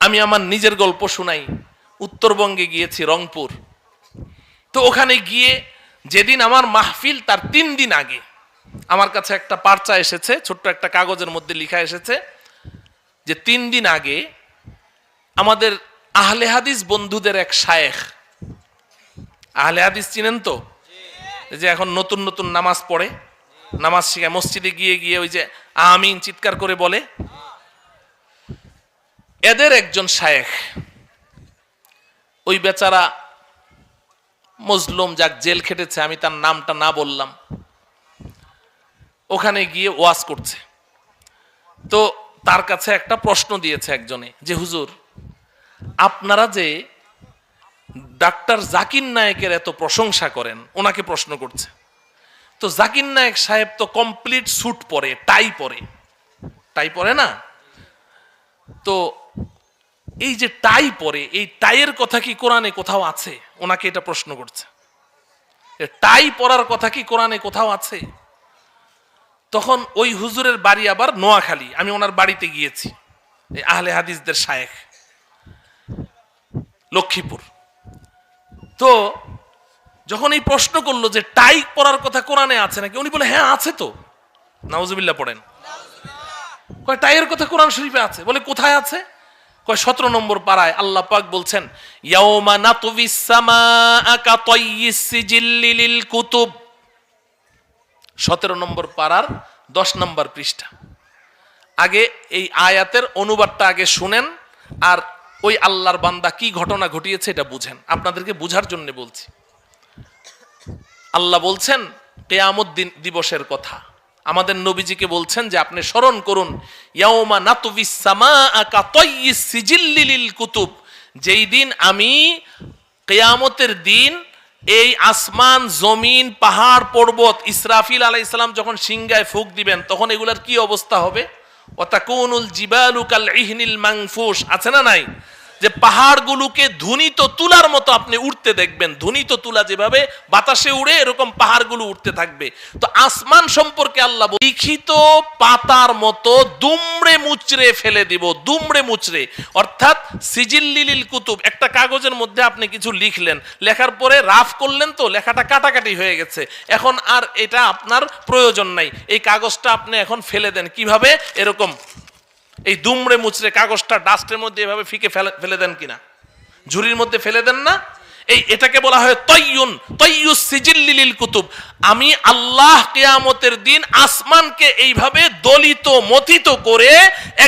আমি আমার নিজের গল্প শুনাই। উত্তরবঙ্গে গিয়েছি রংপুর। তো ওখানে গিয়ে যেদিন আমার মাহফিল তার তিন দিন আগে আমার কাছে একটা পার্চা এসেছে ছোট্ট একটা কাগজের মধ্যে লিখা এসেছে যে তিন দিন আগে আমাদের আহলে হাদিস বন্ধুদের এক শায়েখ। আহলে হাদিস চিনেন তো? যে এখন নতুন নতুন নামাজ পড়ে। নামাজ শিখায়। মসজিদে গিয়ে গিয়ে ওই যে আমিন চিৎকার করে বলে। এদের একজন শায়েখ। ওই বেচারা মজলুম যাক জেল খেটেছে, আমি তার নামটা না বললাম। ওখানে গিয়ে ওয়াজ করছে। তো তার কাছে একটা প্রশ্ন দিয়েছে একজনে যে, হুজুর, আপনারা যে ডাক্তার জাকির নায়েকের এত প্রশংসা করেন, ওনাকে প্রশ্ন করছে। তো জাকির নায়েক সাহেব তো কমপ্লিট স্যুট পরে টাই পরে। টাই পরে না? তো এই যে টাই পরে, এই টাইয়ের কথা কি কোরআনে কোথাও আছে? ওনাকে এটা প্রশ্ন করছে। টাই পরার কথা কি কোরআনে কোথাও আছে? তখন ওই হুজুরের বাড়ি আবার নোয়াখালী, আমি ওনার বাড়িতে গিয়েছি আহলে হাদিসদের শায়েখ, লক্ষ্মীপুর। তো যখন এই প্রশ্ন করল যে টাই পরার কথা কোরআনে আছে নাকি, উনি বলে হ্যাঁ আছে তো। নাউজুবিল্লাহ পড়েন। টাইয়ের কথা কোরআন শরীফে আছে? বলে, কোথায় আছে? কয়, সতেরো নম্বর পাড়ায় আল্লাহ পাক বলছেন, ইয়াউমা নাতুবিস সামাআ কাতাইয়িস সিজিল্লি লিল কুতুব। সতেরো নম্বর পাড়ার দশ নম্বর পৃষ্ঠা। আগে এই আয়াতের অনুবাদটা আগে শুনেন, আর ওই আল্লাহর বান্দা কি ঘটনা ঘটিয়েছে এটা বুঝেন। আপনাদেরকে বুঝার জন্য বলছি। আল্লাহ বলছেন, কেয়ামত দিবসের কথা। আমাদের নবীজিকে বলছেন যে আপনি স্মরণ করুন, ইয়াউমা নাতুবিস সামাআ কাতাইয়িস সিজিল্লি কুতুব। যেই দিন আমি কেয়ামতের দিন এই আসমান, জমিন, পাহাড়, পর্বত, ইসরাফিল আলাই ইসলাম যখন সিংগায় ফুক দিবেন, তখন এগুলার কি অবস্থা হবে? ওয়াতাকুনুল জিবালু কাল ইহনিল মাংফুস আছে না নাই? যে পাহাড়গুলোকে ধুনিত তুলার মতো আপনি উঠতে দেখবেন। ধুনিত তুলা যেভাবে বাতাসে উড়ে এরকম পাহাড়গুলো উঠতে থাকবে। তো আসমান সম্পর্কে আল্লাহ লিখিত পাতার মতো দুমড়ে মুচড়ে ফেলে দিব, দুমড়ে মুচড়ে। অর্থাৎ সিজিল্লিলিল কুতুব। একটা কাগজের মধ্যে আপনি কিছু লিখলেন। লেখার পরে রাফ করলেন তো, লেখাটা কাটাকাটি হয়ে গেছে। এখন আর এটা আপনার প্রয়োজন নাই। এই কাগজটা আপনি এখন ফেলে দেন। কীভাবে? এরকম এই দুমড়ে মুচড়ে কাগজটা ডাস্টের মধ্যে এভাবে ফিকে ফেলে ফেলে দেন কিনা? ঝুড়ির মধ্যে ফেলে দেন না? এই এটাকে বলা হয় তৈয়ুন, তৈয়ুস সিজিল্লিলিল কুতুব। আমি আল্লাহ কেয়ামতের দিন আসমানকে এইভাবে দলিত, মথিত করে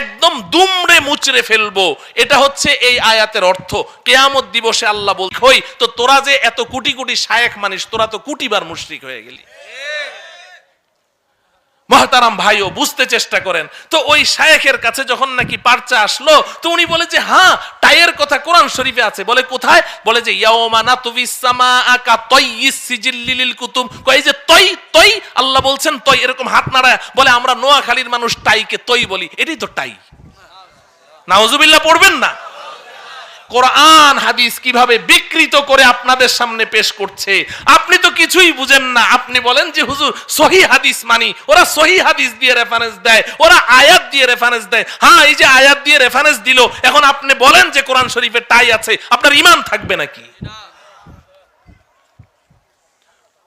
একদম দুমড়ে মুচড়ে ফেলব। এটা হচ্ছে এই আয়াতের অর্থ। কেয়ামত দিবসে আল্লাহ বল হই, তো তোরা যে এত কোটি কোটি শায়েখ মানিস, তোরা তো কুটিবার মুশরিক হয়ে গেলি। মহতারাম ভাইও, বুঝতে চেষ্টা করেন। তো ওই শায়েখের কাছে যখন নাকি পার্চা আসলো, তো উনি বলে যে হ্যাঁ টাইয়ের কথা কোরআন শরীফে আছে। বলে, কোথায়? বলে যে, ইয়াওমা নাতুবিস সামাআকা তাইয়িস সিজিল্লিল কুতুব কই যে তই তই আল্লাহ বলছেন তই এরকম হাত নাড়ায়। বলে, আমরা নোয়াখালীর মানুষ টাইকে তই বলি। এটাই তো টাই। নাউজুবিল্লাহ, পড়বেন না। কোরআন হাদিস কীভাবে বিকৃত করে আপনাদের সামনে পেশ করছে? আপনি তো কিছুই বুঝেন না। আপনি বলেন যে, হুজুর, সহি হাদিস মানি। ওরা সহি হাদিস দিয়ে রেফারেন্স দেয়, ওরা আয়াত দিয়ে রেফারেন্স দেয়। হ্যাঁ এই যে আয়াত দিয়ে রেফারেন্স দিল, এখন আপনি বলেন যে, কোরআন শরীফে টাই আছে, আপনার ইমান থাকবে নাকি?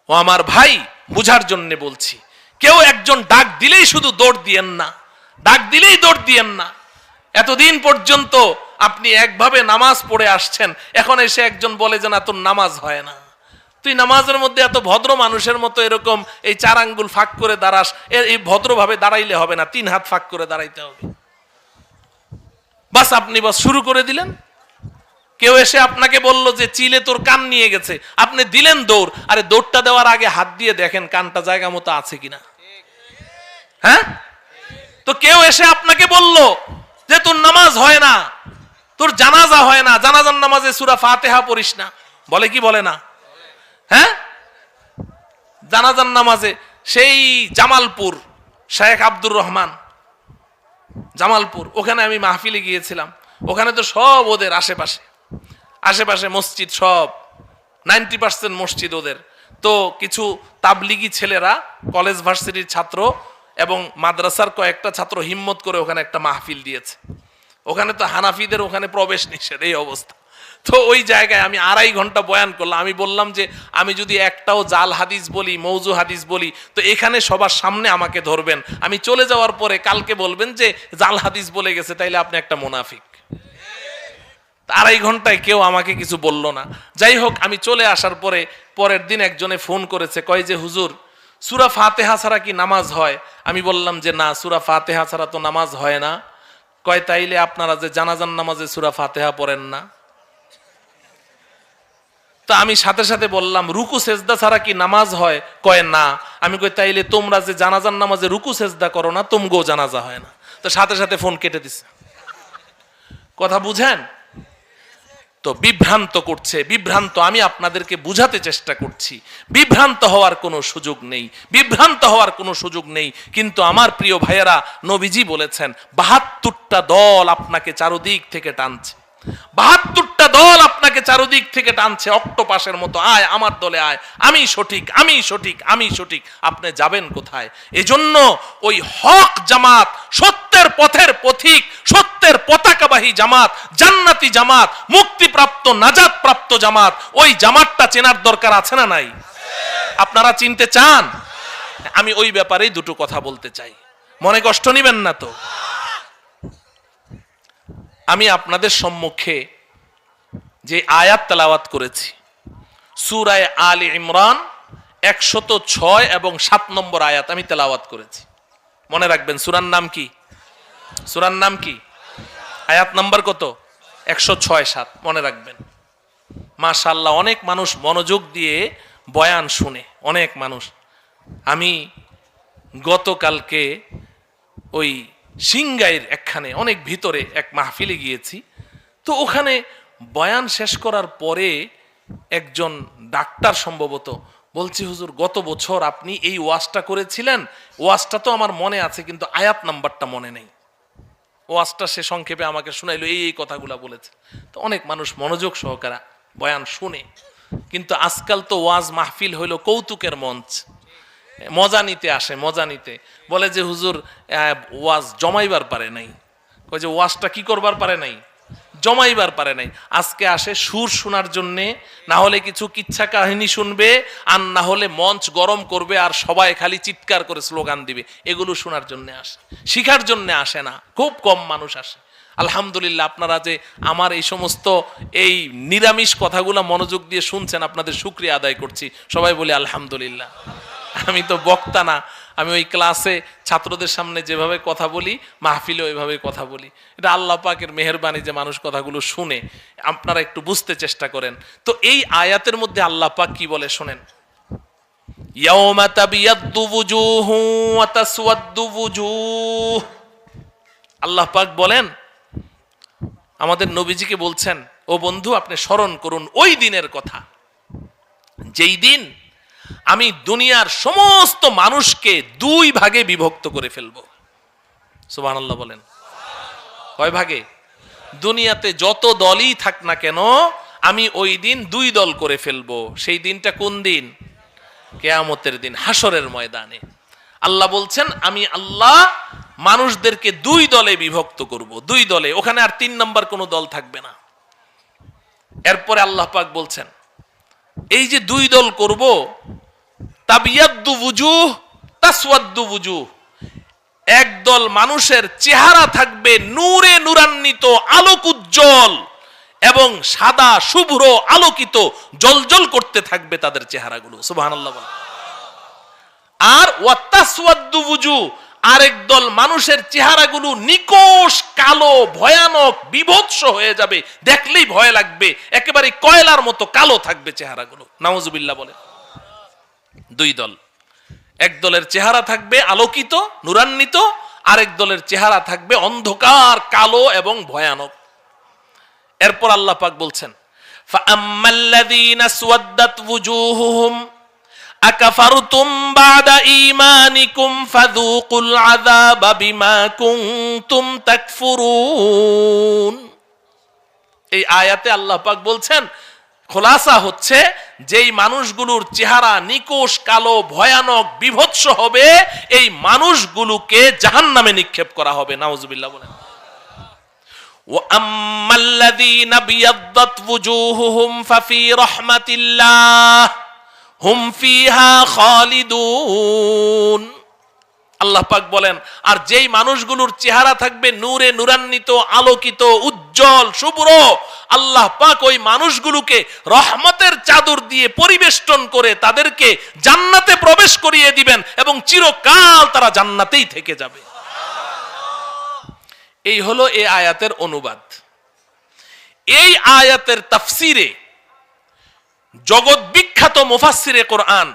ও আমার ভাই, বুঝার জন্য বলছি, কেউ একজন ডাক দিলেই শুধু দৌড় দিয়েন না, ডাক দিলেই দৌড় দিয়েন না। এতদিন পর্যন্ত আপনি একভাবে নামাজ পড়ে আসছেন। এখন এসে একজন বলে যে, না, তোর নামাজ হয় না। তুই নামাজের মধ্যে এত ভদ্র মানুষের মতো এরকম এই চার আঙ্গুল ফাঁক করে দাঁড়াস এই ভদ্রভাবে দাঁড়াইলে হবে না, তিন হাত ফাঁক করে দাঁড়াইতে হবে। বাস, আপনি বাস, শুরু করে দিলেন। কেউ এসে আপনাকে বলল যে, চিলে তোর কান নিয়ে গেছে। আপনি দিলেন দৌড়। আরে, দৌড়টা দেওয়ার আগে হাত দিয়ে দেখেন কানটা জায়গা মতো আছে কিনা। হ্যাঁ? তো কেউ এসে আপনাকে বলল যে, তোর নামাজ হয় না। তোর জানাজা হয় না, জানাজার নামাজে সুরা ফাতেহা পড়িস না। বলে কি বলে না? হ্যাঁ? জানাজার নামাজে সেই জামালপুর, শেখ আব্দুর রহমান, জামালপুর, ওখানে আমি মাহফিলে গিয়েছিলাম। ওখানে তো সব ওদের আশেপাশে আশেপাশে মসজিদ সব, নাইনটি পার্সেন্ট মসজিদ ওদের। তো কিছু তাবলিগি ছেলেরা, কলেজ ভার্সিটির ছাত্র এবং মাদ্রাসার কয়েকটা ছাত্র হিম্মত করে ওখানে একটা মাহফিল দিয়েছে। ওখানে তো হানাফিদের ওখানে প্রবেশ নিষেধ, এই অবস্থা। তো ওই জায়গায় আমি আড়াই ঘণ্টা বয়ান করলাম। আমি বললাম যে, আমি যদি একটাও জাল হাদিস বলি, মৌজু হাদিস বলি, তো এখানে সবার সামনে আমাকে ধরবেন। আমি চলে যাওয়ার পরে কালকে বলবেন যে, জাল হাদিস বলে গেছে, তাইলে আপনি একটা মুনাফিক। আড়াই ঘন্টায় কেউ আমাকে কিছু বলল না। যাই হোক, আমি চলে আসার পরে, পরের দিন একজনে ফোন করেছে, কয় যে, হুজুর, সুরা ফাতেহা ছাড়া কি নামাজ হয়? আমি বললাম যে, না, সুরা ফাতেহা ছাড়া তো নামাজ হয় না। কয়, তাইলে আপনারা যে জানাজান নামাজে সুরা ফাতেহা পড়েন না? তো আমি সাথে সাথে বললাম, রুকু, সেজদা ছাড়া কি নামাজ হয়? কয়, না। আমি কই, তাইলে তোমরা যে জানাজান নামাজে রুকু, সেজদা করো না, তুমগো জানাজা হয় না। তো সাথে সাথে ফোন কেটে দিছে। কথা বুঝেন? তো বিভ্রান্ত করছে, বিভ্রান্ত, আমি আপনাদেরকে বুঝাতে চেষ্টা করছি। বিভ্রান্ত হওয়ার কোনো সুযোগ নেই, বিভ্রান্ত হওয়ার কোনো সুযোগ নেই। কিন্তু আমার প্রিয় ভাইয়েরা নবীজি বলেছেন, বাহাত্তরটা দল আপনাকে চারদিক থেকে টানছে। বাহাত্তরটা দল আপনাকে চারদিক থেকে টানছে, অক্টোপাসের মতো, আয়, আমার দলে আয়, আমি সঠিক আমি সঠিক আমি সঠিক, আপনি যাবেন কোথায়? এজন্য ওই হক জামাত, সত্যের পথের পথিক, সত্যের পতাকাবাহী জামাত, জান্নাতি জামাত, মুক্তিপ্রাপ্ত নাজাত প্রাপ্ত জামাত, ওই জামাতটা চেনার দরকার আছে না নাই? আপনারা চিনতে চান? আমি ওই ব্যাপারেই দুটো কথা বলতে চাই। মনে কষ্ট নিবেন না তো? আমি আপনাদের সম্মুখে যে আয়াত তেলাওয়াত করেছি, সুরায় আল ইমরান একশত ছয় এবং সাত নম্বর আয়াত আমি তেলাওয়াত করেছি। মনে রাখবেন, সুরার নাম কি? সুরার নাম কি? আয়াত নাম্বার কত? একশো ছয় সাত, মনে রাখবেন। মাশাল্লাহ অনেক মানুষ মনোযোগ দিয়ে বয়ান শুনে, অনেক মানুষ। আমি গতকালকে ওই সিংগাইয়ের একখানে, অনেক ভিতরে এক মাহফিলে গিয়েছি। তো ওখানে বয়ান শেষ করার পরে একজন ডাক্তার সম্ভবত বলছি, হুজুর, গত বছর আপনি এই ওয়াজটা করেছিলেন। ওয়াজটা তো আমার মনে আছে, কিন্তু আয়াত নাম্বারটা মনে নেই। ওয়াজটা সে সংক্ষেপে আমাকে শোনাইলো, এই এই কথাগুলা বলেছে। তো অনেক মানুষ মনোযোগ সহকারে বয়ান শুনে। কিন্তু আজকাল তো ওয়াজ মাহফিল হইল কৌতুকের মঞ্চ। মজা নিতে আসে, মজা নিতে। বলে যে, হুজুর ওয়াজ জমাইবার পারে নাই। কয় যে, ওয়াজটা কি করবার পারে নাই? জমাইবার পারে নাই। আজকে আসে সুর শোনার জন্যে, না হলে কিছু কিচ্ছা কাহিনী শুনবে, আর না হলে মঞ্চ গরম করবে, আর সবাই খালি চিৎকার করে স্লোগান দিবে। এগুলো শোনার জন্য আসে। শিখার জন্য আসে না, খুব কম মানুষ আসে। আলহামদুলিল্লাহ, আপনারা যে আমার এই সমস্ত এই নিরামিষ কথাগুলো মনোযোগ দিয়ে শুনছেন, আপনাদের শুক্রিয়া আদায় করছি। সবাই বলি আলহামদুলিল্লাহ। আমি তো বক্তা না। আমি ওই ক্লাসে ছাত্রদের সামনে যেভাবে কথা বলি মাহফিলে ওইভাবে কথা বলি। এটা আল্লাহ পাকের মেহরবানি যে মানুষ কথাগুলো শুনে, আপনারা একটু বুঝতে চেষ্টা করেন। তো এই আয়াতের মধ্যে আল্লাহ পাক কি বলে শোনেন? আল্লাহ পাক বলেন, আমাদের নবীজিকে বলছেন, ও বন্ধু, আপনি স্মরণ করুন ওই দিনের কথা। যেই দিন আমি দুনিয়ার সমস্ত মানুষকে দুই ভাগে বিভক্ত করে ফেলব। সুবাহ বলেন। কয় ভাগে? দুনিয়াতে যত দলই থাক না কেন, আমি ওই দিন দুই দল করে ফেলব। সেই দিনটা কোন দিন? কেয়ামতের দিন হাসরের ময়দানে। আল্লাহ বলছেন, আমি আল্লাহ মানুষদেরকে দুই দলে বিভক্ত করব। দুই দলে, ওখানে আর তিন নম্বর কোনো দল থাকবে না। এরপরে আল্লাহ পাক বলছেন এই যে দুই দল করব একদল মানুষের চেহারা থাকবে নূরে নূরান্বিত, আলোক উজ্জ্বল এবং সাদা শুভ্র, আলোকিত, জলজল করতে থাকবে তাদের চেহারাগুলো বলেন। আর ওয়াত্তাসওয়াদ্দু বুজু আরেক দল মানুষের চেহারাগুলো নিকোষ, কালো, ভয়ানক, বিভৎস হয়ে যাবে। দেখলেই ভয় লাগবে। একেবারে কয়লার মতো কালো থাকবে চেহারাগুলো। নামজুবিল্লা বলে। দুই দল। এক দলের চেহারা থাকবে আলোকিত, নুরান্বিত। আরেক দলের চেহারা থাকবে অন্ধকার, কালো এবং ভয়ানক। এরপর আল্লাহ পাক বলছেন وُجُوهُهُمْ أَكَفَرْتُمْ بَعْدَ إِيمَانِكُمْ فَذُوقُوا الْعَذَابَ بِمَا كُنتُمْ تَكْفُرُونَ এই আয়াতে আল্লাহ পাক বলছেন খোলাসা হচ্ছে যেই মানুষগুলোর চেহারা নিকোষ কালো ভয়ানক বিভৎস হবে এই মানুষগুলোকে জাহান্নামে নিক্ষেপ করা হবে নাউজুবিল্লাহ বলেন وأما الذين ابيضت وجوههم ففي رحمة الله হুমফিহা আল্লাহ পাক বলেন, আর যেই মানুষগুলোর চেহারা থাকবে নূরে নুরান্বিত, আলোকিত, উজ্জ্বল শুভ্র আল্লাহ পাক ওই মানুষগুলোকে রহমতের চাদর দিয়ে পরিবেষ্টন করে তাদেরকে জান্নাতে প্রবেশ করিয়ে দিবেন এবং চিরকাল তারা জান্নাতেই থেকে যাবে। এই হলো এই আয়াতের অনুবাদ। এই আয়াতের তাফসিরে জগৎ বিখ্যাত মুফাসসিরে কোরআন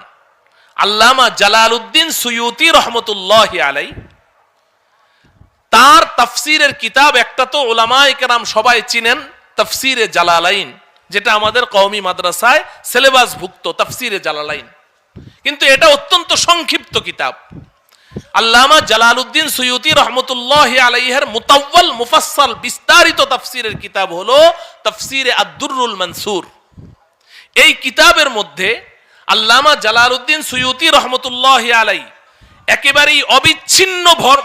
আল্লামা জালালউদ্দিন সুয়ুতি রহমতুল্লাহ আলাই তার তাফসিরের কিতাব একটা তো ওলামায়ে কেরাম সবাই চিনেন, তাফসিরে জালালাইন, যেটা আমাদের কওমি মাদ্রাসায় সিলেবাস ভুক্ত তফসিরে জালালাইন। কিন্তু এটা অত্যন্ত সংক্ষিপ্ত কিতাব। আল্লামা জালালউদ্দিন সৈয়দি রহমতুল্লাহ আলাইহের মুতাওয়াল মুফাসসাল বিস্তারিত তাফসিরের কিতাব হলো তাফসিরে আব্দুরুল মনসুর। এই কিতাবের মধ্যে আল্লামা জালালউদ্দিন সৈয়দি রহমতুল্লাহ আলাই একেবারেই অবিচ্ছিন্ন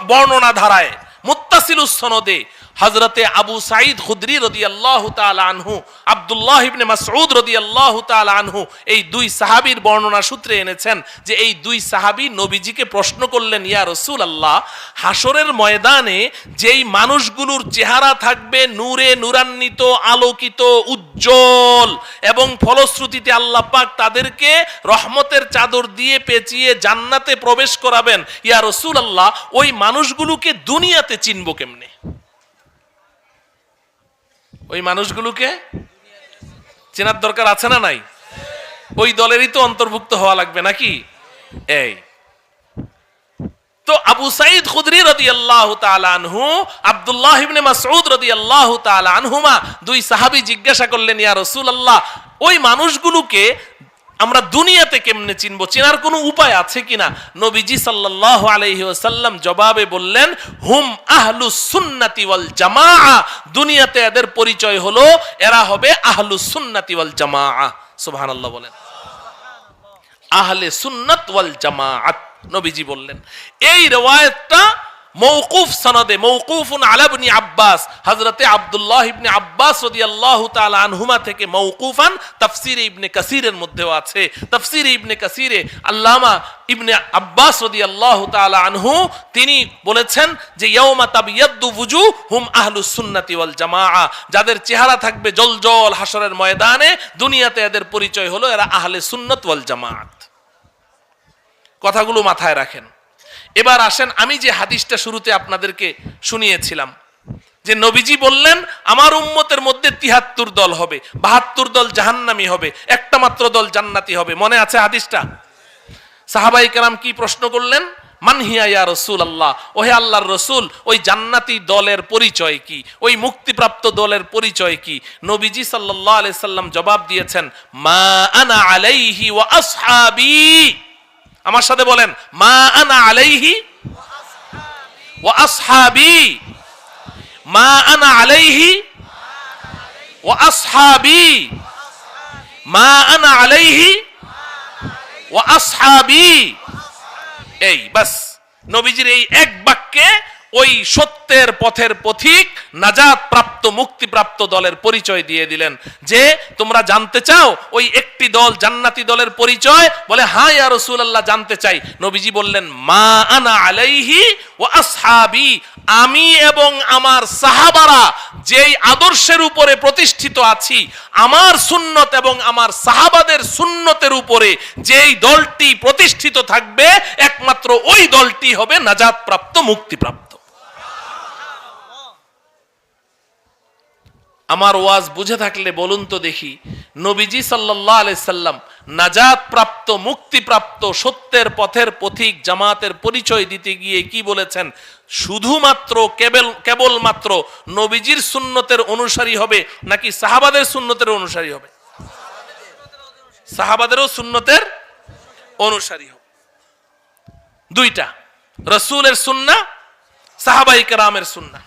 বর্ণনা ধারায় মুত্তাসিলুস সনদে হজরতে আবু সাঈদ খুদরি রদিয়াল্লাহু তাআলা আনহু, আবদুল্লাহ ইবনে মাসউদ রদিয়াল্লাহু তাআলা আনহু এই দুই সাহাবীর বর্ণনা সূত্রে এনেছেন যে এই দুই সাহাবী নবীজিকে প্রশ্ন করলেন, ইয়া রসুল আল্লাহ হাসরের ময়দানে যেই মানুষগুলোর চেহারা থাকবে নূরে নূরান্বিত, আলোকিত, উজ্জ্বল এবং ফলশ্রুতিতে আল্লাহ পাক তাদেরকে রহমতের চাদর দিয়ে পেঁচিয়ে জান্নাতে প্রবেশ করাবেন, ইয়া রসুল আল্লাহ ওই মানুষগুলোকে দুনিয়াতে চিনব কেমনে? ওই মানুষগুলোকে চেনার দরকার আছে না নাই? ওই দলেরই তো অন্তর্ভুক্ত হওয়া লাগবে নাকি? এই। তো আবু সাইদ খুদরি রদি তাআলা আনহু, আবদুল্লাহ ইবনে মাসউদ রদি তাআলা আনহুমা দুই সাহাবি জিজ্ঞাসা করলেন, ইয়া আল্লাহ ওই মানুষগুলোকে আমরা দুনিয়াতে কেমনে চিনব? চেনার কোনো উপায় আছে কিনা? নবীজি সাল্লাল্লাহু আলাইহি ওয়াসাল্লাম জবাবে বললেন, হুম আহলু সুন্নাতি ওয়াল জামাআ। দুনিয়াতে এদের পরিচয় হলো, এরা হবে আহলু সুন্নাতি ওয়াল জামাআ। সুবহানাল্লাহ বলেন। আহলে সুন্নাত ওয়াল জামাআত, নবীজি বললেন। এই রিওয়ায়াতটা মৌকুফ সনদে মৌকুফুন আলা আব্বাস। হযরতে আব্দুল্লাহ ইবনে আব্বাস রাদিয়াল্লাহু তাআলা আনহুমা থেকে মৌকুফান তাফসীরে ইবনে কাসিরের মধ্যেও আছে। তাফসীরে ইবনে কাসিরে আল্লামা ইবনে আব্বাস রাদিয়াল্লাহু তাআলা আনহু, তিনি বলেছেন যে, ইয়াউমা তাবিয়াদ্দু বুজু হুম আহলুস সুন্নাতি ওয়াল জামাআ। যাদের চেহারা থাকবে জলজল হাসরের ময়দানে, দুনিয়াতে এদের পরিচয় হলো এরা আহলে সুন্নত ওয়াল জামাআত। কথাগুলো মাথায় রাখেন। এবার আসেন, আমি যে হাদিসটা শুরুতে আপনাদেরকে শুনিয়েছিলাম, যে নবীজি বললেন, আমার উম্মতের মধ্যে তিহাত্তর দল হবে, বাহাত্তর দল জাহান্নামি হবে, একটা মাত্র দল জান্নাতি হবে। মনে আছে হাদিসটা? সাহাবাই কেরাম কি প্রশ্ন করলেন? মানহিয়া রসুল আল্লাহ ওহে আল্লাহর রসুল, ওই জান্নাতি দলের পরিচয় কি? ওই মুক্তিপ্রাপ্ত দলের পরিচয় কি? নবীজি সাল্লাল্লাহু আলাইহি সাল্লাম জবাব দিয়েছেন, মা আনা আলাইহি ওয়া আসহাবি। আমার সাথে বলেন, মা আনা আলাইহি ও আসহাবি। মা আনা আলাইহি ও আসহাবি। মা আনা আলাইহি ও আসহাবি। এই, বাস, নবীজির এই এক বাক্যে ওই সত্যের পথের পথিক নাজাত প্রাপ্ত মুক্তিপ্রাপ্ত দলের পরিচয় দিয়ে দিলেন। যে তোমরা জানতে চাও, ওই একটি দল জান্নাতি দলের পরিচয়, বলে হ্যাঁ ইয়া রাসূলুল্লাহ, জানতে চাই। নবীজি বললেন, মা আনা আলাইহি ওয়া আসহাবি। আমি এবং আমার সাহাবারা যেই আদর্শের উপরে প্রতিষ্ঠিত আছি, আমার সুন্নত এবং আমার সাহাবাদের সুন্নতের উপরে যেই দলটি প্রতিষ্ঠিত থাকবে, একমাত্র ওই দলটি হবে নাজাত প্রাপ্ত মুক্তিপ্রাপ্ত। আমার ওয়াজ বুঝে থাকলে বলুন তো দেখি। নবীজি সাল্লাহ আলাইসাল্লাম নাজাত প্রাপ্ত মুক্তিপ্রাপ্ত, সত্যের পথের পথিক, জামাতের পরিচয় দিতে গিয়ে কি বলেছেন? শুধুমাত্র কেবল, কেবলমাত্র নবীজির সুন্নতের অনুসারী হবে নাকি সাহাবাদের সুন্নতের অনুসারী হবে? সাহাবাদেরও সুন্নতের অনুসারী হবে। দুইটা, রসুলের সুন্না, সাহাবাই কেরামের সুন্না।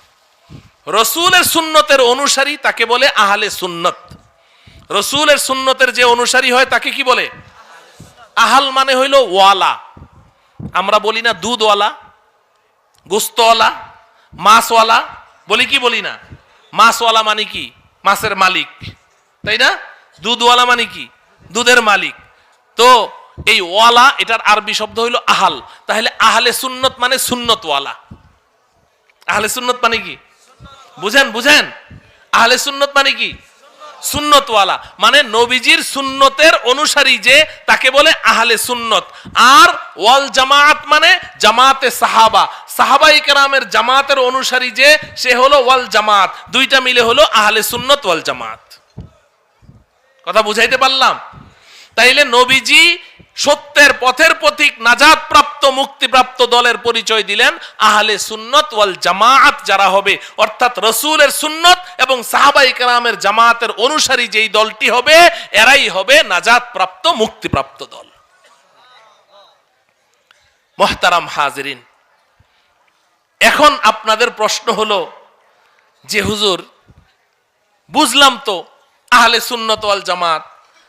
রসুলের সুন্নতের অনুসারী তাকে বলে আহলে সুন্নত। রসুলের সুন্নতের যে অনুসারী হয় তাকে কি বলে? আহাল মানে হইল ওয়ালা। আমরা বলি না দুধওয়ালা, গোস্তওয়ালা, মাছওয়ালা, বলি কি বলি না? মাছওয়ালা মানে কি? মাছের মালিক। তাই না? দুধওয়ালা মানে কি? দুধের মালিক। তো এই ওয়ালা, এটার আরবি শব্দ হইল আহাল। তাহলে আহলে সুন্নত মানে সুন্নতওয়ালা। আহলে সুন্নত মানে কি? বুঝেন বুঝেন? আহলে সুন্নত মানে কি? সুন্নতওয়ালা। মানে নবীজির সুন্নতের অনুসারী যে, তাকে বলে আহলে সুন্নত। আর ওয়াল জামাত মানে জামাতে সাহাবা। সাহাবাই কেরামের জামাতের অনুসারী যে, সে হলো ওয়াল জামাত। দুইটা মিলে হলো আহলে সুন্নত ওয়াল জামাত। কথা বুঝাইতে পারলাম? তাইলে নবীজি সত্যের পথের পথিক নাজাদ প্রাপ্ত মুক্তিপ্রাপ্ত দলের পরিচয় দিলেন আহলে সুন্নত ওয়াল জামাআত যারা হবে, অর্থাৎ রসুলের সুন্নত এবং সাহাবাই কেরামের জামাতের অনুসারী যেই দলটি হবে, এরাই হবে নাজাদ প্রাপ্ত মুক্তিপ্রাপ্ত দল। মহতারাম হাজরিন, এখন আপনাদের প্রশ্ন হলো যে হুজুর, বুঝলাম তো আহলে সুন্নত ওয়াল জামাত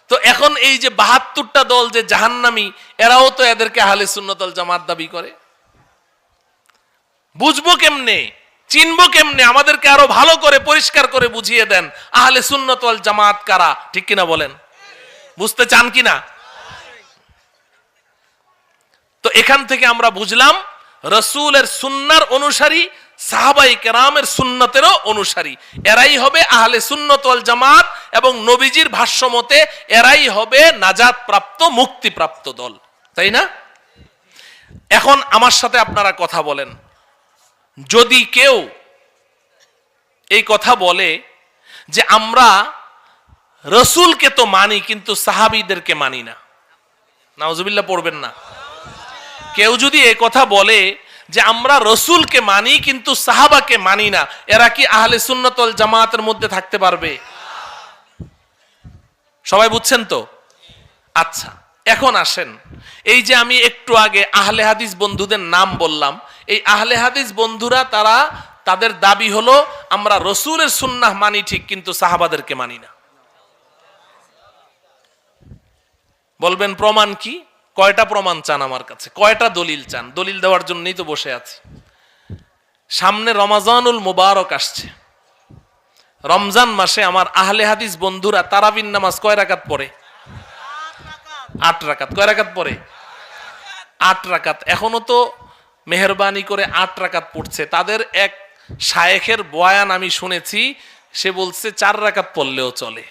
তো এখন এই যে বাহাত্তরটা দল যে জাহান্নামি, এরাও তো এদেরকে আহলে সুন্নত ওয়াল জামাত দাবি করে। বুঝব কেমনে? চিনবো কেমনে? আমাদেরকে আরও ভালো করে, পরিষ্কার করে বুঝিয়ে দেন আহলে সুন্নত ওয়াল জামাত কারা। ঠিক কিনা বলেন? বুঝতে চান কিনা? তো এখান থেকে আমরা বুঝলাম, রসুলের সুন্নার অনুসারী সাহাবাই কেরামের সুন্নতেরও অনুসারী। এরাই হবে আহলে সুন্নত ওয়াল জামাত এবং নবীজির ভাষ্য মতে এরাই হবে নাজাত প্রাপ্ত মুক্তিপ্রাপ্ত দল। তাই না? এখন আমার সাথে আপনারা কথা বলেন। যদি কেউ এই কথা বলে যে আমরা রসুলকে তো মানি, কিন্তু সাহাবিদেরকে মানি না। নাওজুবিল্লাহ পড়বেন না। কেউ যদি এই কথা বলে যে আমরা রসুলকে মানি, কিন্তু সাহাবাকে মানি না। এরা কি আহলে সুন্নতল জামাতের মধ্যে থাকতে পারবে? সবাই বুঝছেন তো? আচ্ছা এখন আসেন। এই যে আমি একটু আগে আহলে হাদিস বন্ধুদের নাম বললাম, এই আহলে হাদিস বন্ধুরা, তারা তাদের দাবি হলো, আমরা রসুলের সুন্নাহ মানি ঠিক, কিন্তু সাহাবাদেরকে মানি না। বলবেন প্রমাণ কি? কয়টা প্রমাণ চান আমার কাছে? কয়টা দলিল চান? দলিল দেওয়ার জন্যই তো বসে আছি। সামনে রমাজানুল মুবারক আসছে। রমজান মাসে আমার আহলে হাদিস বন্ধুরা তারাবিন নামাজ কয় রাকাত পড়ে? আট রাকাত। কয় রাকাত পড়ে? আট রাকাত। এখনও তো মেহরবানি করে আট রাকাত পড়ছে। তাদের এক শায়েখের বয়ান আমি শুনেছি, সে বলছে, চার রাকাত পড়লেও চলে।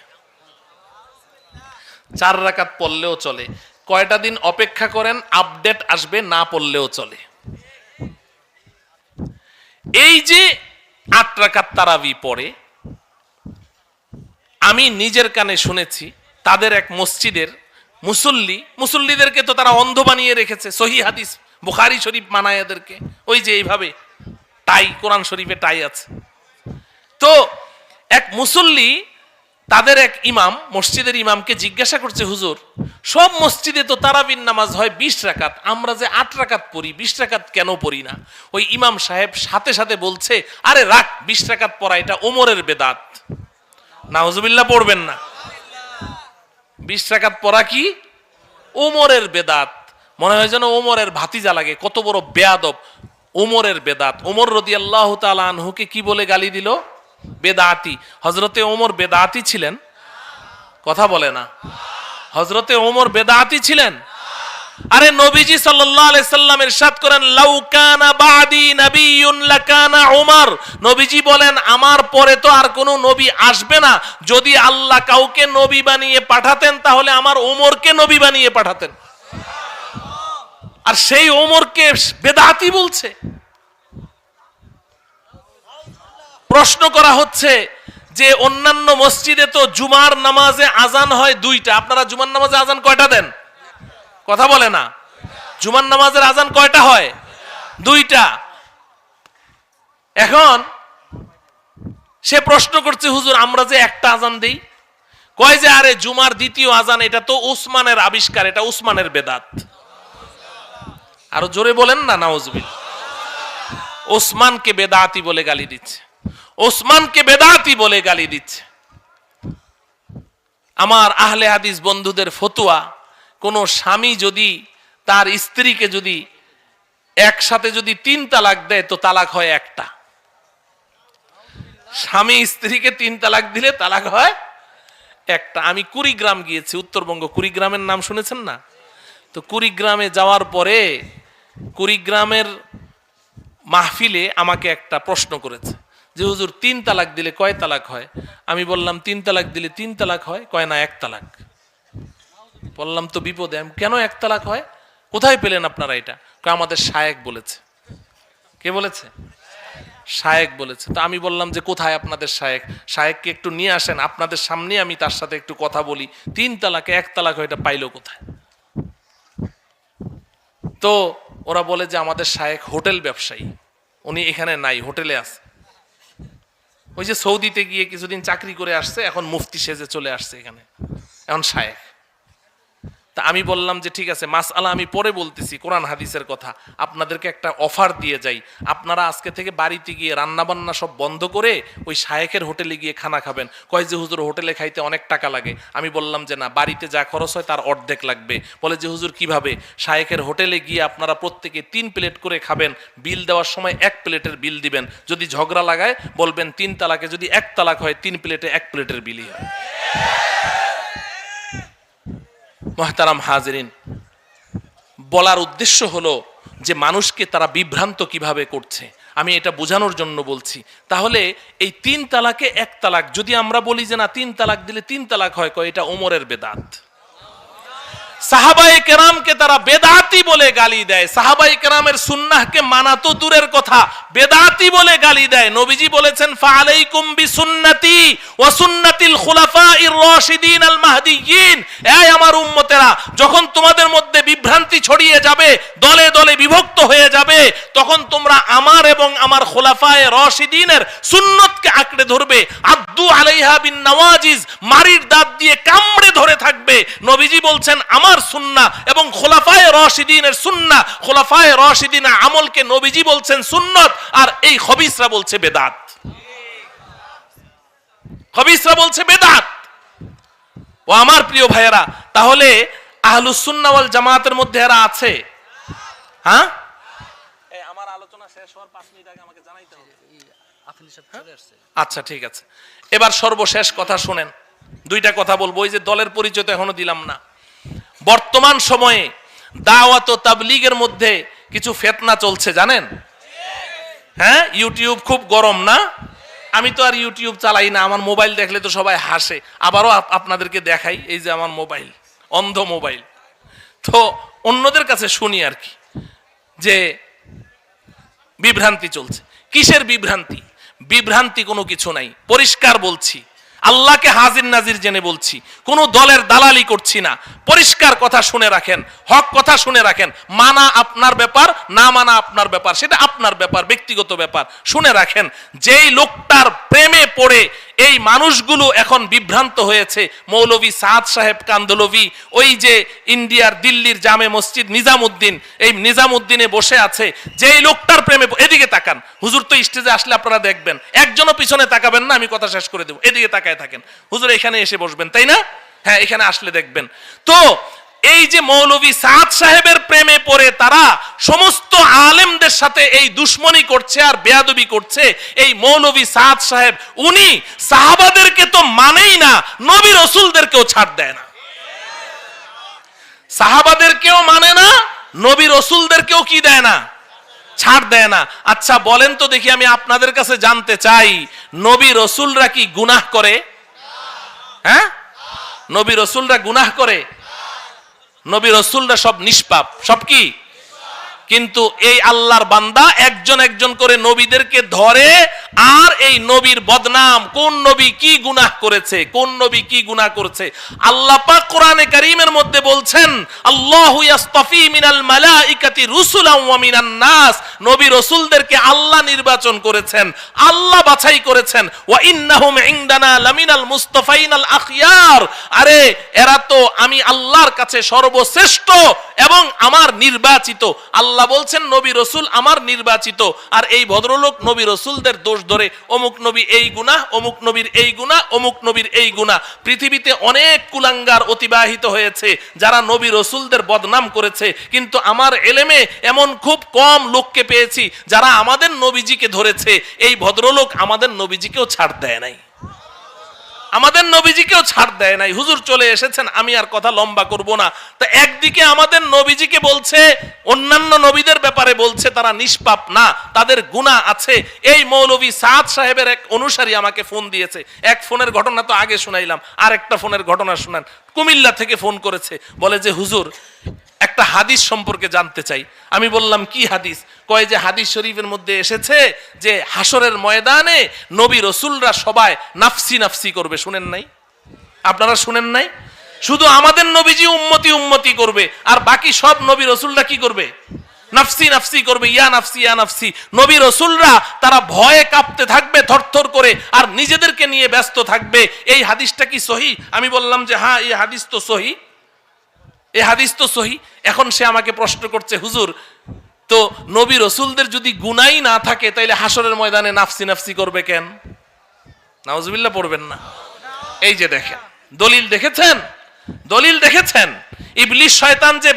চার রাকাত পড়লেও চলে। কয়টা দিন অপেক্ষা করেন, আপডেট আসবে, না পড়লেও চলে। এই যে আট তারাবি পড়ে, আমি নিজের কানে শুনেছি, তাদের এক মসজিদের মুসল্লি, মুসল্লিদেরকে তো তারা অন্ধ বানিয়ে রেখেছে, সহি হাদিস, বুখারি শরীফ মানায় এদেরকে। ওই যে এইভাবে, টাই, কোরআন শরীফে টাই আছে। তো এক মুসল্লি তাদের এক ইমাম, মসজিদের ইমামকে জিজ্ঞাসা করছে, হুজুর, সব মসজিদে তো তারাবিন নামাজ হয় বিশ রাকাত, আমরা যে আট রাকাত পড়ি, বিশ রাকাত কেন পড়ি না? ওই ইমাম সাহেব সাথে সাথে বলছে, আরে রাখ, বিশ রাকাত পড়া এটা ওমরের বেদাত। নাউজুবিল্লাহ পড়বেন না। বিশ রাকাত পড়া কি? ওমরের বেদাত। মনে হয় যেন ওমরের ভাতিজা লাগে, কত বড় বেয়াদব। ওমরের বেদাত। ওমর রদি আল্লাহ আনহুকে কি বলে গালি দিল? বেদাতি। হজরতে ওমর বেদাতি ছিলেন? কথা বলে না। হজরতে ওমর বেদাতি ছিলেন? আরে নবীজি সাল্লাল্লাহু আলাইহি সাল্লাম করেন, লাউ বাদি নাবিয়্যুন লাকানা উমর। নবীজি বলেন, আমার পরে তো আর কোনো নবী আসবে না। যদি আল্লাহ কাউকে নবী বানিয়ে পাঠাতেন, তাহলে আমার ওমরকে নবী বানিয়ে পাঠাতেন। আর সেই ওমরকে বেদাতি বলছে। প্রশ্ন করা হচ্ছে যে অন্যান্য মসজিদে তো জুমার নামাজে আজান হয় দুইটা। আপনারা জুমার নামাজে আজান কয়টা দেন? কথা বলে না। জুমার নামাজের আজান কয়টা হয়? দুইটা। এখন সে প্রশ্ন করছে, হুজুর, আমরা যে একটা আজান দেই? কয় যে, আরে, জুমার দ্বিতীয় আজান, এটা তো উসমানের আবিষ্কার, এটা উসমানের বেদাত। আরও জোরে বলেন না নাউজবিল ওসমানকে বেদাতি বলে গালি দিচ্ছে। ওসমানকে বেদাতি বলে গালি দিচ্ছে। আমার আহলে হাদিস বন্ধুদের ফতুয়া, কোনো স্বামী যদি তার স্ত্রীকে যদি একসাথে যদি তিন তালাক দেয় তো তালাক হয় একটা। স্বামী স্ত্রীকে তিন তালাক দিলে তালাক হয় একটা। আমি কুড়িগ্রাম গিয়েছি, উত্তরবঙ্গ। কুড়িগ্রামের নাম শুনেছেন না? তো কুড়িগ্রামে যাওয়ার পরে কুড়িগ্রামের মাহফিলে আমাকে একটা প্রশ্ন করেছে। যে হুজুর তিন তালাক দিলে কয় তালাক হয়? আমি বললাম, তিন তালাক দিলে তিন তালাক হয়, কয় না, এক তালাক। বললাম, তো বিপদে, আমি কেন এক তালাক হয়? কোথায় পেলেন আপনারা এটা? আমাদের শায়েক বলেছে। কে বলেছে? শায়েক বলেছে। তো আমি বললাম যে, কোথায় আপনাদের শায়েক? শায়েককে একটু নিয়ে আসেন, আপনাদের সামনে আমি তার সাথে একটু কথা বলি। তিন তালাকে এক তালাক হয়, এটা পাইলো কোথায়? তো ওরা বলে যে, আমাদের শায়েক হোটেল ব্যবসায়ী। উনি এখানে নাই, হোটেলে আছে। ওই যে সৌদিতে গিয়ে কিছুদিন চাকরি করে আসছে, এখন মুফতি সেজে চলে আসছে এখানে। এখন শায়েক তা আমি বললাম যে, ঠিক আছে মাস আলা আমি পরে বলতেছি, কোরআন হাদিসের কথা। আপনাদেরকে একটা অফার দিয়ে যাই। আপনারা আজকে থেকে বাড়িতে গিয়ে রান্না বান্না সব বন্ধ করে ওই শায়েকের হোটেলে গিয়ে খানা খাবেন। কয় যে, হুজুর, হোটেলে খাইতে অনেক টাকা লাগে। আমি বললাম যে, না, বাড়িতে যা খরচ হয় তার অর্ধেক লাগবে। বলে যে, হুজুর, কীভাবে? শায়েকের হোটেলে গিয়ে আপনারা প্রত্যেকে তিন প্লেট করে খাবেন। বিল দেওয়ার সময় এক প্লেটের বিল দিবেন। যদি ঝগড়া লাগায়, বলবেন তিন তালাকে যদি এক তালাক হয়, তিন প্লেটে এক প্লেটের বিলই হয়। মহতারাম হাজরিন, বলার উদ্দেশ্য হলো যে মানুষকে তারা বিভ্রান্ত কীভাবে করছে। আমি এটা বোঝানোর জন্য বলছি। তাহলে এই তিন তালাকে এক তালাক, যদি আমরা বলি যে না, তিন তালাক দিলে তিন তালাক হয়, কয়? এটা ওমরের বেদাত। সাহাবাই কেরামকে তারা বেদাতি বলে গালি দেয়। সাহাবাই কেরামের সুন্নাহকে মানা তো দূরের কথা। বেদাতি বলে গালি দেয়। নবীজি বলেছেন ফালাইকুম বিসুন্নতি ওয়া সুন্নাতিল খুলাফাইর রাশিদিন আল মাহদিয়িন এই আমার উম্মতেরা, যখন তোমাদের মধ্যে বিভ্রান্তি ছড়িয়ে যাবে, দলে দলে বিভক্ত হয়ে যাবে, তখন তোমরা আমার এবং আমার খোলাফায়ে রশিদিনের সুন্নতকে আঁকড়ে ধরবে। আব্দু আলাইহা বিন নওয়াজিজ মারির দাঁত দিয়ে কামড়ে ধরে থাকবে। নবীজি বলছেন, আমার সুন্না এবং খোলাফায়ে রশিদিনের সুন্না খোলাফায়ে রশিদিনের আমলকে নবীজি বলছেন সুন্নত আর এই খবিসরা বলছে বেদাত। খবিসরা বলছে বেদাত। ও আমার প্রিয় ভাইয়েরা তাহলে আহলুস সুন্নাহ জামাতের মধ্যে এরা আছে? হ্যাঁ? আমার আলোচনা শেষ হওয়ার পাঁচ মিনিট আগে আমাকে জানাইতে হবে। আফিল সাহেব চলে আসছে। আচ্ছা ঠিক আছে। এবার সর্বশেষ কথা শুনেন। দুইটা কথা বলব। ওই যে দলের পরিচয় তো এখনও দিলাম না। বর্তমান সময়ে দাওয়াত ও তাবলিগের মধ্যে কিছু ফেতনা চলছে, জানেন? হ্যাঁ? ইউটিউব খুব গরম, না? আমি তো আর ইউটিউব চালাই না, আমার মোবাইল দেখলে তো সবাই হাসে। আবারও আপ- আপনাদেরকে দেখাই, এই যে আমার মোবাইল, অন্ধ মোবাইল। তো অন্যদের কাছে শুনি আর কি, যে বিভ্রান্তি চলছে। কিসের বিভ্রান্তি? বিভ্রান্তি কোনো কিছু নাই। পরিষ্কার বলছি আল্লাহকে হাজির নাজির জেনে বলছি, কোনো দলের দালালি করছি না। পরিষ্কার কথা শুনে রাখেন, হক কথা শুনে রাখেন, মানা আপনার ব্যাপার, না মানা আপনার ব্যাপার, সেটা আপনার ব্যাপার, ব্যক্তিগত ব্যাপার। শুনে রাখেন, যেই লোকটার প্রেমে পড়ে এই মানুষগুলো এখন বিভ্রান্ত হয়েছে। মৌলভী সাদ সাহেব কান্দলভি, ওই যে ইন্ডিয়ার দিল্লির জামে মসজিদ নিজামুদ্দিন, এই নিজামুদ্দিনে বসে আছে। যেই লোকটার প্রেমে এদিকে তাকান। হুজুর তো স্টেজে আসলে আপনারা দেখবেন। একজনও পিছনে তাকাবেন না, আমি কথা শেষ করে দেবো। এদিকে তাকায় থাকেন। হুজুর এখানে এসে বসবেন, তাই না? হ্যাঁ এখানে আসলে দেখবেন। তো এই যে মৌলভী সাদ সাহেবের প্রেমে পড়ে তারা সমস্ত আলেমদের সাথে এই দুশ্মনী করছে আর বেয়াদবি করছে, এই মৌলভী সাদ সাহেব, উনি সাহাবাদেরকে তো মানেই না, নবী রসুলদেরকেও ছাড় দেয় না। সাহাবাদেরকেও মানে না, নবী রসুলদেরকেও কি দেয় না? ছাড় দেয় না। আচ্ছা বলেন তো দেখি আমি আপনাদের কাছে জানতে চাই, নবী রসুলরা কি গুনাহ করে? হ্যাঁ? নবী রসুলরা গুনাহ করে? নবী রসুলরা সব নিষ্পাপ। সব কি? কিন্তু এই আল্লাহর বান্দা একজন একজন করে নবীদেরকে ধরে, আর এই নবীর বদনাম, কোন নবী কি গুনাহ করেছে, কোন নবী কি গুনাহ করেছে। আল্লাহ পাক কোরআনে কারীমের মধ্যে বলছেন, আল্লাহু ইয়াসতাফি মিনাল মালাইকাতি রুসুলাম ওয়া মিনান নাস। নবী রাসূলদেরকে আল্লাহ নির্বাচন করেছেন, আল্লাহ বাছাই করেছেন, ওয়া ইন্নাহুম ইনদানা লামিনাল মুস্তাফাইনাল আখিয়ার আরে, এরা তো আমি আল্লাহর কাছে সর্বশ্রেষ্ঠ এবং আমার নির্বাচিত, আল্লাহ আল্লাহ বলছেন, নবী রসুল আমার নির্বাচিত। আর এই ভদ্রলোক নবী রসুলদের দোষ ধরে, অমুক নবী এই গুণা, অমুক নবীর এই গুণা, অমুক নবীর এই গুণা। পৃথিবীতে অনেক কুলাঙ্গার অতিবাহিত হয়েছে, যারা নবী রসুলদের বদনাম করেছে। কিন্তু আমার এলেমে এমন খুব কম লোককে পেয়েছি, যারা আমাদের নবীজিকে ধরেছে। এই ভদ্রলোক আমাদের নবীজিকেও ছাড় দেয় নাই। আমাদের নবীজিকেও ছাড় দেয় নাই। হুজুর চলে এসেছেন, আমি আর কথা লম্বা করব না। তা একদিকে আমাদের নবীজিকে বলছে, অন্যান্য নবীদের ব্যাপারে বলছে, তারা নিষ্পাপ না, তাদের গুণা আছে। এই মৌলবী সাদ সাহেবের এক অনুসারী আমাকে ফোন দিয়েছে। এক ফোনের ঘটনা তো আগে শুনাইলাম আর একটা ফোনের ঘটনা শুনান। কুমিল্লা থেকে ফোন করেছে, বলে যে, হুজুর একটা হাদিস সম্পর্কে জানতে চাই। আমি বললাম, কি হাদিস? কয় যে হাদিস শরীফের মধ্যে এসেছে যে হাসরের ময়দানে নবী রসুলরা সবাই নাফসি নাফসি করবে। শুনেন নাই? আপনারা শুনেন নাই? শুধু আমাদের নবীজি উম্মতি উম্মতি করবে, আর বাকি সব নবী রসুলরা কি করবে? নাফসি নাফসি করবে, ইয়া নাফসি ইয়া নাফসি। নবী রসুলরা তারা ভয়ে কাঁপতে থাকবে, থরথর করে, আর নিজেদেরকে নিয়ে ব্যস্ত থাকবে। এই হাদিসটা কি সহি? আমি বললাম যে হ্যাঁ এই হাদিস তো সহি। এ হাদিস তো সহি। এখন সে আমাকে প্রশ্ন করছে, হুজুর, তো নবী রসুলদের যদি গুনাই না থাকে, তাইলে হাসরের ময়দানে নাফসি নাফসি করবে কেন? নাউজুবিল্লাহ, পড়বেন না। এই যে দেখেন, দলিল দেখেছেন? দলিল দেখেছেন? ইবলিশ শয়তান যে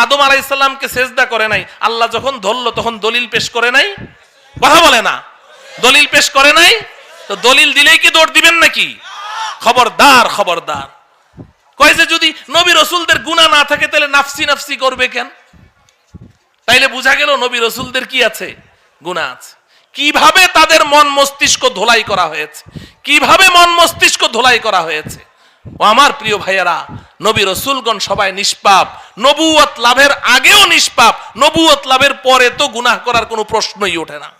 আদম আলাইসাল্লামকে সেজদা করে নাই, আল্লাহ যখন ধরলো, তখন দলিল পেশ করে নাই? কথা বলে না। দলিল পেশ করে নাই? তো দলিল দিলেই কি দৌড় দিবেন নাকি? খবরদার খবরদার। কয় যে যদি নবী রসুলদের গুণা না থাকে, তাহলে নাফসি নাফসি করবে কেন? তাইলে বোঝা গেল নবী রসুলদের কি আছে? গুণা আছে। কীভাবে তাদের মন মস্তিষ্ক ধোলাই করা হয়েছে? কীভাবে মন মস্তিষ্ক ধোলাই করা হয়েছে? ও আমার প্রিয় ভাইয়েরা, নবী রসুলগণ সবাই নিষ্পাপ। নবুয়ত লাভের আগেও নিষ্পাপ। নবুয়ত লাভের পরে তো গুনাহ করার কোনো প্রশ্নই ওঠে না।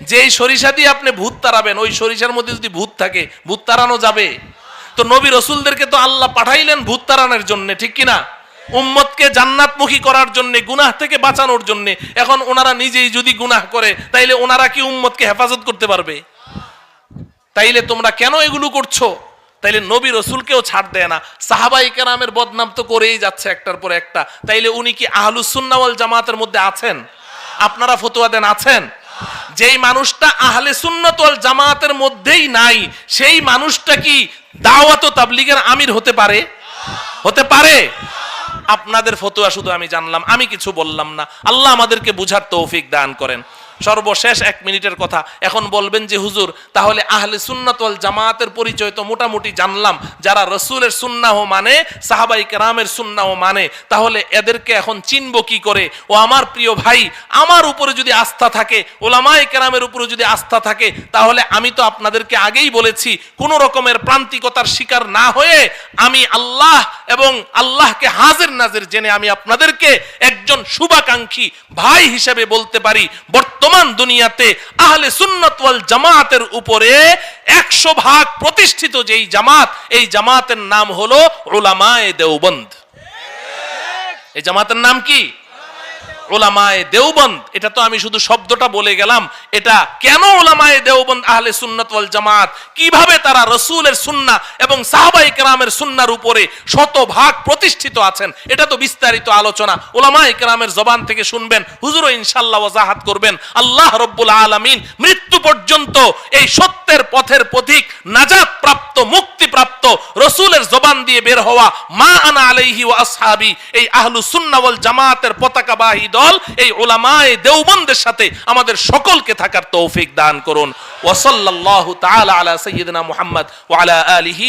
যেই সরিষা দিয়ে আপনি ভূত তাড়াবেন, ওই সরিষার মধ্যে যদি ভূত থাকে, ভূত তাড়ানো যাবে? তো নবী রসুলদেরকে তো আল্লাহ পাঠাইলেন ভূত তাড়ানোর জন্য, ঠিক কিনা উম্মতকে জান্নাতমুখী করার জন্য, গুনাহ থেকে বাঁচানোর জন্য। এখন ওনারা নিজেই যদি গুনাহ করে, তাইলে ওনারা কি উম্মতকে হেফাজত করতে পারবে? তাইলে তোমরা কেন এগুলো করছ? তাইলে নবী রসুলকেও ছাড় দেয় না। সাহাবাই কেরামের বদনাম তো করেই যাচ্ছে একটার পর একটা। তাইলে উনি কি আহলুসুন্নাওয়াল জামাতের মধ্যে আছেন? আপনারা ফতোয়া দেন, আছেন? যেই মানুষটা আহলে সুন্নত ওয়াল জামাতের মধ্যেই নাই, সেই মানুষটা কি দাওয়াত তাবলিগের আমির হতে পারে? হতে পারে। আপনাদের ফতোয়া শুধু আমি জানলাম, আমি কিছু বললাম না। আল্লাহ আমাদেরকে বুঝার তৌফিক দান করেন। সর্বশেষ এক মিনিটের কথা। এখন বলবেন যে, হুজুর, তাহলে আহলে সুন্নাত ওয়াল জামাতের পরিচয় তো মোটামুটি জানলাম। যারা রসুলের সুন্নাহ মানে সাহাবাই কেরামের সুন্নাহ মানে তাহলে এদেরকে এখন চিনব কি করে? ও আমার প্রিয় ভাই, আমার উপরে যদি আস্থা থাকে ওলামাই কেরামের উপরে যদি আস্থা থাকে, তাহলে আমি তো আপনাদেরকে আগেই বলেছি, কোন রকমের প্রান্তিকতার শিকার না হয়ে আমি আল্লাহ এবং আল্লাহকে হাজির নাজির জেনে আমি আপনাদেরকে একজন শুভাকাঙ্ক্ষী ভাই হিসেবে বলতে পারি। বর্তমান দুনিয়াতে আহলে সুন্নত ওয়াল জামাতের উপরে একশো ভাগ প্রতিষ্ঠিত যেই জামাত, এই জামাতের নাম হলো ওলামায়ে দেওবন্দ। এই জামাতের নাম কি? ওলামায়ে দেওবন্দ, এটা তো আমি শুধু শব্দটা বলে গেলাম, এটা কেন ওলামায়ে দেওবন্দ, আহলে সুন্নাত ওয়াল জামাত, কীভাবে তারা রসুলের সুন্নাহ এবং সাহাবাই কেরামের সুন্নার উপরে শতভাগ প্রতিষ্ঠিত আছেন, এটা তো বিস্তারিত আলোচনা। ওলামায়ে কেরামের জবান থেকে শুনবেন, হুজুরও ইনশাআল্লাহ ওয়াজাহাত করবেন। আল্লাহ রব্বুল আলামিন মৃত্যু পর্যন্ত এই সত্যের পথের পথিক নাজাত প্রাপ্ত মুক্তি প্রাপ্ত রসুলের জবান দিয়ে বের হওয়া মা আনা আলাইহি ওয়া আসহাবি, এই আহলু সুন্নাহ ওয়াল জামাতের পতাকাবাহী দল এই ওলামায় দেওবন্দের সাথে আমাদের সকলকে থাকার তৌফিক দান করুন। ওসল্লাহ সাইয়্যিদিনা মুহাম্মদ ওয়ালা আলিহি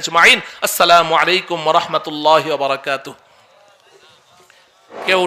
আজমাইন। আসসালামু আলাইকুম রহমতুল্লাহ রাহমাতুল্লাহি কেউ